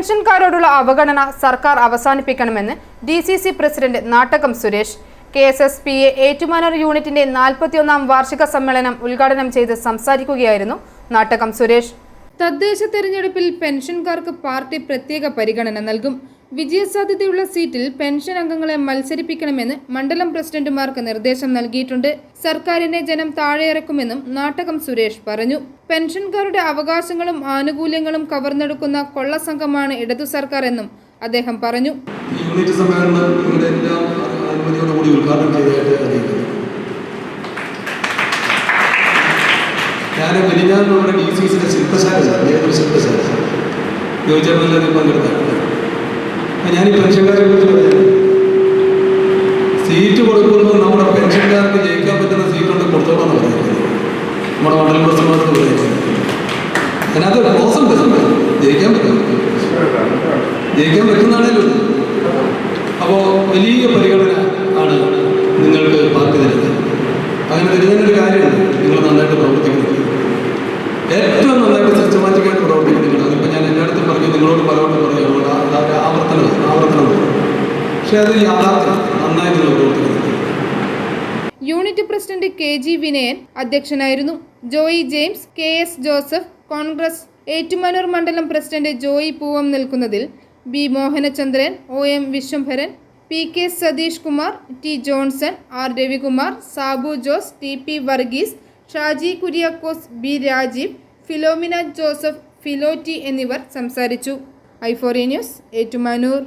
പെൻഷൻകാരോടുള്ള അവഗണന സർക്കാർ അവസാനിപ്പിക്കണമെന്ന് D C C president Nattakam Suresh. K S S P A Ettumanoor യൂണിറ്റിന്റെ നാൽപ്പത്തിയൊന്നാം വാർഷിക സമ്മേളനം ഉദ്ഘാടനം ചെയ്ത് സംസാരിക്കുകയായിരുന്നു നാട്ടകം സുരേഷ്. തദ്ദേശ തെരഞ്ഞെടുപ്പിൽ പെൻഷൻകാർക്ക് പാർട്ടി പ്രത്യേക പരിഗണന നൽകും. വിജയസാധ്യതയുള്ള സീറ്റിൽ പെൻഷൻ അംഗങ്ങളെ മത്സരിപ്പിക്കണമെന്ന് മണ്ഡലം പ്രസിഡന്റുമാർക്ക് നിർദ്ദേശം നൽകിയിട്ടുണ്ട്. സർക്കാരിനെ ജനം താഴെയിറക്കുമെന്നും നാട്ടകം സുരേഷ് പറഞ്ഞു. പെൻഷൻകാരുടെ അവകാശങ്ങളും ആനുകൂല്യങ്ങളും കവർന്നെടുക്കുന്ന കൊള്ളസംഘമാണ് ഇടതു സർക്കാർ എന്നും അദ്ദേഹം പറഞ്ഞു. ഞാൻ മിനിഞ്ഞാൻ ഡി സി സിയുടെ ശില്പശാല ശില്പശാല ഞാൻ ഈ പെൻഷൻകാരെ കുറിച്ച് സീറ്റ് കൊടുക്കുമ്പോൾ നമ്മുടെ പെൻഷൻകാർക്ക് ജയിക്കാൻ പറ്റുന്ന സീറ്റുണ്ട് കൊടുത്തോളാന്ന് പറയുന്നത് നമ്മുടെ മണ്ഡലം പ്രസിഡന്റ് അതിനകത്ത് ജയിക്കാൻ പറ്റും. ജയിക്കാൻ. അപ്പോൾ വലിയ പരിഗണന ആണ് നിങ്ങൾക്ക് പാർട്ടി തരുന്നത്. പക്ഷേ അത് യാഥാർത്ഥ്യം. Unit president K G Vinayan അധ്യക്ഷനായിരുന്നു. Joy James K S Joseph Congress Ettumanoor മണ്ഡലം president Joy Poovam നിൽക്കുന്നതിൽ B Mohanachandran O M Vishwambharan P K Satheesh Kumar T Johnson R Ravikumar Sabu Jose T P Varghese Shaji Kuriakose B Rajeev Philomina Joseph ഫിലോറ്റി എന്നിവർ സംസാരിച്ചു. ഐഫോറി news Ettumanoor.